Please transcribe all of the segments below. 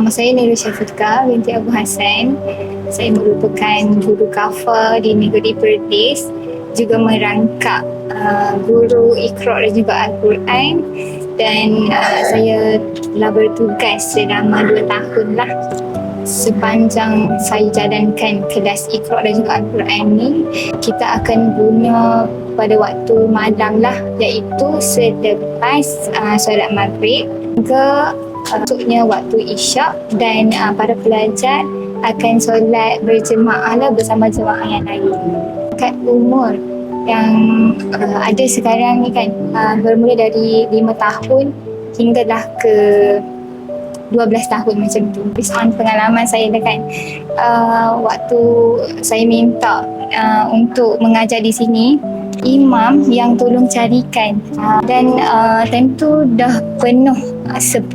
Nama saya Nurul Syafiqah binti Abu Hassan. Saya merupakan guru kafa di negeri Perlis juga merangkap uh, guru Iqra dan juga Al-Quran. Dan uh, saya telah bertugas selama dua tahun lah sepanjang saya jalankan kelas Iqra dan juga Al-Quran ni. Kita akan guna pada waktu malam lah iaitu selepas uh, solat maghrib. Ke masuknya waktu isyak dan uh, para pelajar akan solat berjemaah lah bersama jemaah yang lain. Kat umur yang uh, ada sekarang ni kan uh, bermula dari 5 tahun hinggalah ke 12 tahun macam tu. Based on pengalaman saya dah kan uh, waktu saya minta uh, untuk mengajar di sini imam yang tolong carikan. Uh, dan uh, time tu dah penuh uh, 10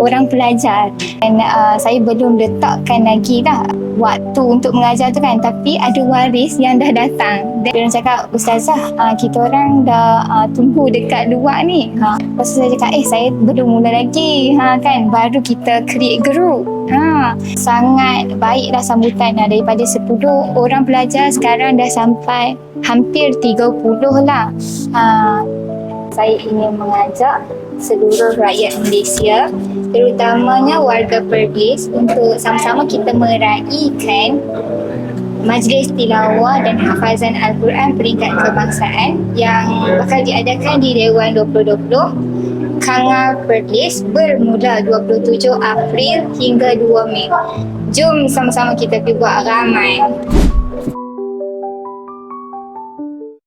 orang pelajar. Dan uh, saya belum letakkan lagi lah waktu untuk mengajar tu kan. Tapi ada waris yang dah datang. Dan dia orang cakap ustazah uh, kita orang dah uh, tunggu dekat luar ni. Ha. lepas tu saya cakap eh saya belum mula lagi. Ha, kan baru kita create group ha. sangat baiklah sambutan lah daripada 10 orang pelajar sekarang dah sampai hampir 30 lah ha. saya ingin mengajak seluruh rakyat Malaysia terutamanya warga Perlis untuk sama-sama kita meraihkan Majlis Tilawah dan Hafazan Al-Quran peringkat kebangsaan yang bakal diadakan di Dewan 2020 Kangal Perlis bermula 27 April hingga 2 Mei. Jom sama-sama kita pergi buat ramai.